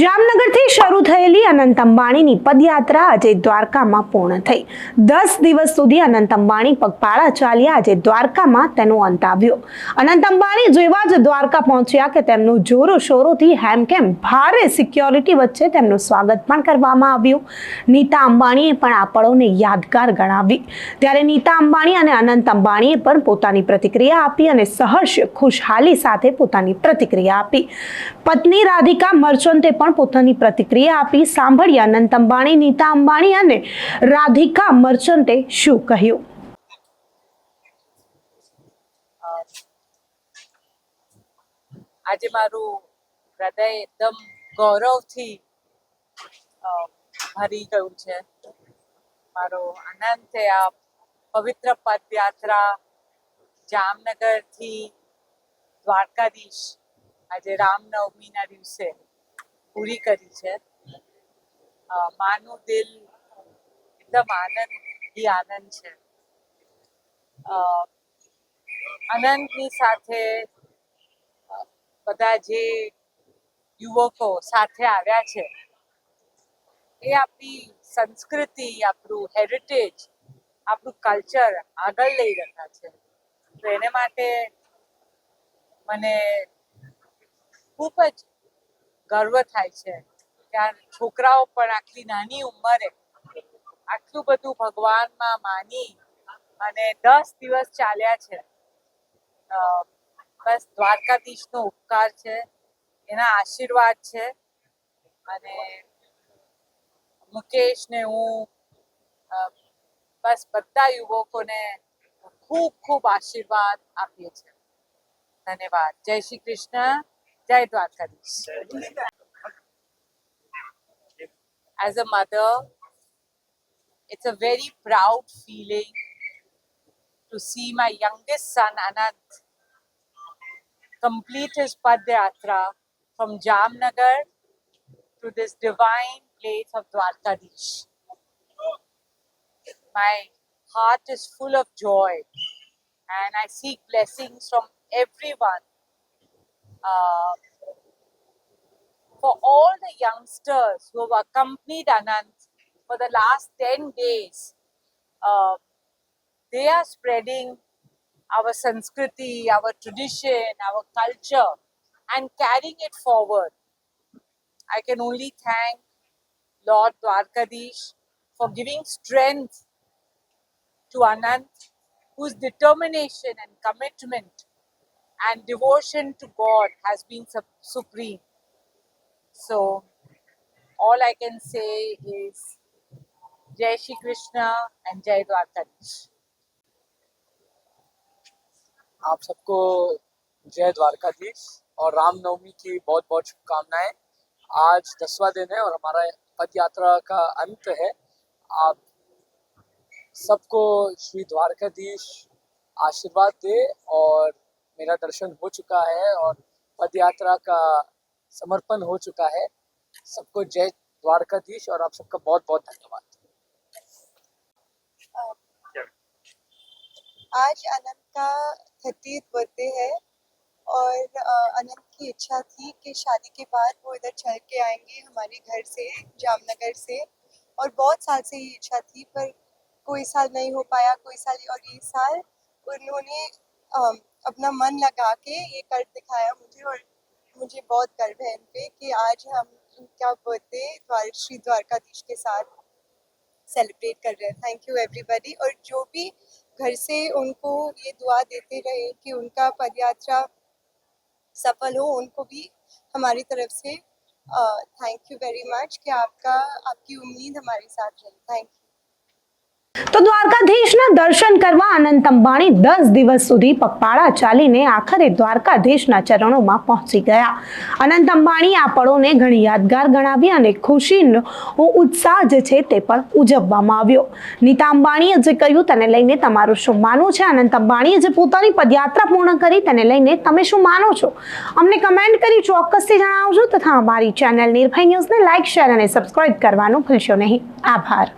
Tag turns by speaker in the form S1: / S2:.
S1: જામનગરથી શરૂ થયેલી અનંત અંબાણીની પદયાત્રા આજે દ્વારકામાં પૂર્ણ થઈ. દસ દિવસ સુધી અનંત અંબાણી પગપાળા ચાલ્યા આજે દ્વારકામાં તેનો અંત આવ્યો. અનંત અંબાણી જેવા જ દ્વારકા પહોંચ્યા કે તેમનું જોરો શોરોથી હેમકેમ ભારે સિક્યોરિટી વચ્ચે તેમનું સ્વાગત પણ કરવામાં આવ્યું. નીતા અંબાણીએ પણ આ પળોને યાદગાર ગણાવી. ત્યારે નીતા અંબાણી અને અનંત અંબાણીએ પણ પોતાની પ્રતિક્રિયા આપી અને સહર્ષ ખુશહાલી સાથે પોતાની પ્રતિક્રિયા આપી. પત્ની રાધિકા મર્ચન્તે પણ પોતાની પ્રતિક્રિયા આપી સાંભળીએ અનંત અંબાણી, નીતા અંબાણી અને રાધિકા મર્ચન્ટે શું કહ્યું?
S2: આજે મારું હૃદય એકદમ ગૌરવથી ભરી ગયું છે. મારો આનંદ છે આ પવિત્ર પદયાત્રા જામનગરથી દ્વારકાધીશ. આજે રામનવમીના દિવસે પૂરી કરી છે. માનું દિલ એકદમ આનંદ ही આનંદ છે. આનંદની સાથે બધા જે યુવકો સાથે આવ્યા છે, એ આપણી સંસ્કૃતિ, આપણું હેરિટેજ આપણું કલ્ચર આગળ લઈ રહ્યા છે. તો એને માટે મને ખૂબ જ ગર્વ થાય છે કે આ છોકરાઓ પણ આટલી નાની ઉંમરે આટલું બધું ભગવાનમાં માની અને દસ દિવસ ચાલ્યા છે. બસ દ્વારકાધીશનો ઉપકાર છે, એના આશીર્વાદ છે અને મુકેશ ને હું બસ બધા યુવકોને ખૂબ ખૂબ આશીર્વાદ આપીએ છીએ. ધન્યવાદ. જય શ્રી કૃષ્ણ. જય Dwarkadhish As a mother, it's a very proud feeling to see my youngest son Anant complete his Padyatra from Jamnagar to this divine place of Dwarkadish. My heart is full of joy and I seek blessings from everyone. uh, for all the youngsters who have accompanied Anant for the last 10 days, uh, they are spreading our Sanskriti, our tradition, our culture, and carrying it forward. I can only thank Lord Dwarkadish for giving strength to Anant, whose determination and commitment and devotion to God has been sup- supreme. So, all I can say is Jai Shri Krishna and Jai Dwarkadish.
S3: आप सबको जय द्वारकाधीश और रामनवमी की बहुत बहुत शुभकामनाएं आज दसवां दिन है और हमारा पद यात्रा का अंत है आप सबको श्री द्वारकाधीश आशीर्वाद दे और मेरा दर्शन हो चुका है और पद यात्रा का समर्पण हो चुका है। सबको जय द्वारकाधीश और आप सबका बहुत बहुत धन्यवाद
S4: आज अनंत का थर्टीथ बर्थडे है और अनंत की इच्छा थी कि शादी के बाद वो इधर चल के आएँगे हमारे घर से, जामनगर से। और बहुत साल से ये इच्छा थी, पर कोई साल नहीं हो पाया, कोई साल और ये साल उन्होंने अपना मन लगा के ये कर दिखाया मुझे और मुझे बहुत गर्व है इन पे कि आज हम उनका बर्थडे द्वार, श्री द्वारकाधीश के साथ सेलिब्रेट कर रहे हैं। थैंक यू एवरीबॉडी और जो भी घर से उनको ये दुआ देते रहे कि उनका पदयात्रा सफल हो, उनको भी हमारी तरफ़ से थैंक यू वेरी मच कि आपका, आपकी उम्मीद हमारे साथ रही। थैंक यू
S1: તો દ્વારકાધીશના દર્શન કરવા અનંત અંબાણી દસ દિવસ સુધી પગપાળા ચાલીને આખરે દ્વારકાધીશના ચરણોમાં પહોંચી ગયા. અનંત અંબાણી આ પળોને ઘણી યાદગાર ગણાવી અને ખુશીનો ઉત્સાહ જે છે તે પણ ઉજવવામાં આવ્યો. નીતા અંબાણીએ જે કહ્યું તેને લઈને તમારું શું માનવું છે? અનંત અંબાણીએ જે પોતાની પદયાત્રા પૂર્ણ કરી તેને લઈને તમે શું માનો છો? અમને કમેન્ટ કરી ચોક્કસથી જણાવજો તથા અમારી ચેનલ નિર્ભય ન્યૂઝને લાઇક શેર અને સબસ્ક્રાઇબ કરવાનું ભૂલશો નહીં. આભાર.